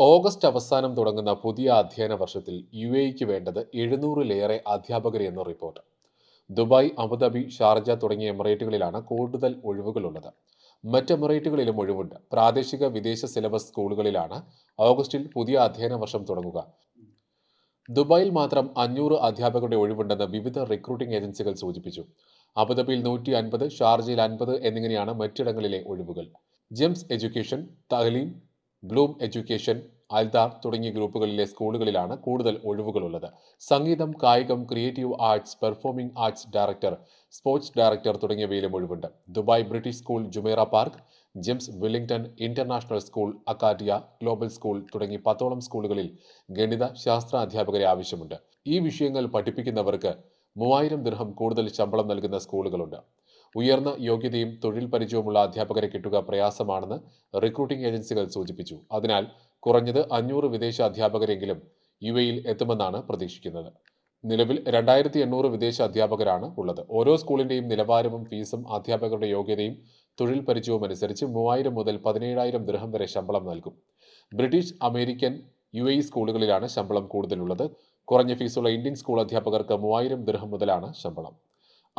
August അവസാനം തുടങ്ങുന്ന പുതിയ അധ്യയന വർഷത്തിൽ യു എക്ക് വേണ്ടത് എഴുന്നൂറിലേറെ അധ്യാപകരെ എന്ന റിപ്പോർട്ട്. ദുബായ് അബുദാബി ഷാർജ തുടങ്ങിയ എമിറേറ്റുകളിലാണ് കൂടുതൽ ഒഴിവുകളുള്ളത്. മറ്റ് എമിറേറ്റുകളിലും ഒഴിവുണ്ട്. പ്രാദേശിക വിദേശ സിലബസ് സ്കൂളുകളിലാണ് ഓഗസ്റ്റിൽ പുതിയ അധ്യയന വർഷം തുടങ്ങുക. ദുബായിൽ മാത്രം അഞ്ഞൂറ് അധ്യാപകരുടെ ഒഴിവുണ്ടെന്ന് വിവിധ റിക്രൂട്ടിംഗ് ഏജൻസികൾ സൂചിപ്പിച്ചു. അബുദാബിയിൽ നൂറ്റി അൻപത് ഷാർജയിൽ അൻപത് എന്നിങ്ങനെയാണ് മറ്റിടങ്ങളിലെ ഒഴിവുകൾ. GEMS Education Taaleem Bloom Education Aldar തുടങ്ങിയ ഗ്രൂപ്പുകളിലെ സ്കൂളുകളിലാണ് കൂടുതൽ ഒഴിവുകളുള്ളത്. സംഗീതം കായികം creative arts performing arts director sports director തുടങ്ങിയവയിലും ഒഴിവുണ്ട്. Dubai British School Jumeira Park GEMS Wellington International School Arcadia Global School തുടങ്ങി പത്തോളം സ്കൂളുകളിൽ ഗണിത ശാസ്ത്ര അധ്യാപകരെ ആവശ്യമുണ്ട്. ഈ വിഷയങ്ങൾ പഠിപ്പിക്കുന്നവർക്ക് മൂവായിരം ദിർഹം കൂടുതൽ ശമ്പളം നൽകുന്ന സ്കൂളുകളുണ്ട്. ഉയർന്ന യോഗ്യതയും തൊഴിൽ പരിചയവുമുള്ള അധ്യാപകരെ കിട്ടുക പ്രയാസമാണെന്ന് റിക്രൂട്ടിംഗ് ഏജൻസികൾ സൂചിപ്പിച്ചു. അതിനാൽ കുറഞ്ഞത് അഞ്ഞൂറ് വിദേശ അധ്യാപകരെങ്കിലും യു എയിൽ എത്തുമെന്നാണ് പ്രതീക്ഷിക്കുന്നത്. നിലവിൽ രണ്ടായിരത്തി എണ്ണൂറ് വിദേശ അധ്യാപകരാണ് ഉള്ളത്. ഓരോ സ്കൂളിന്റെയും നിലവാരവും ഫീസും അധ്യാപകരുടെ യോഗ്യതയും തൊഴിൽ പരിചയവും അനുസരിച്ച് മൂവായിരം മുതൽ പതിനേഴായിരം ദൃഹം വരെ ശമ്പളം നൽകും. ബ്രിട്ടീഷ് അമേരിക്കൻ യു എ സ്കൂളുകളിലാണ് ശമ്പളം കൂടുതലുള്ളത്. കുറഞ്ഞ ഫീസുള്ള ഇന്ത്യൻ സ്കൂൾ അധ്യാപകർക്ക് മൂവായിരം ദൃഹം മുതലാണ് ശമ്പളം.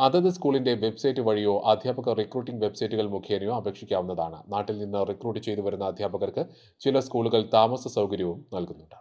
അതത് സ്കൂളിന്റെ വെബ്സൈറ്റ് വഴിയോ അധ്യാപക റിക്രൂട്ടിംഗ് വെബ്സൈറ്റുകൾ മുഖേനയോ അപേക്ഷിക്കാവുന്നതാണ്. നാട്ടിൽ നിന്ന് റിക്രൂട്ട് ചെയ്തു വരുന്ന അധ്യാപകർക്ക് ചില സ്കൂളുകൾ താമസ സൗകര്യവും നൽകുന്നുണ്ട്.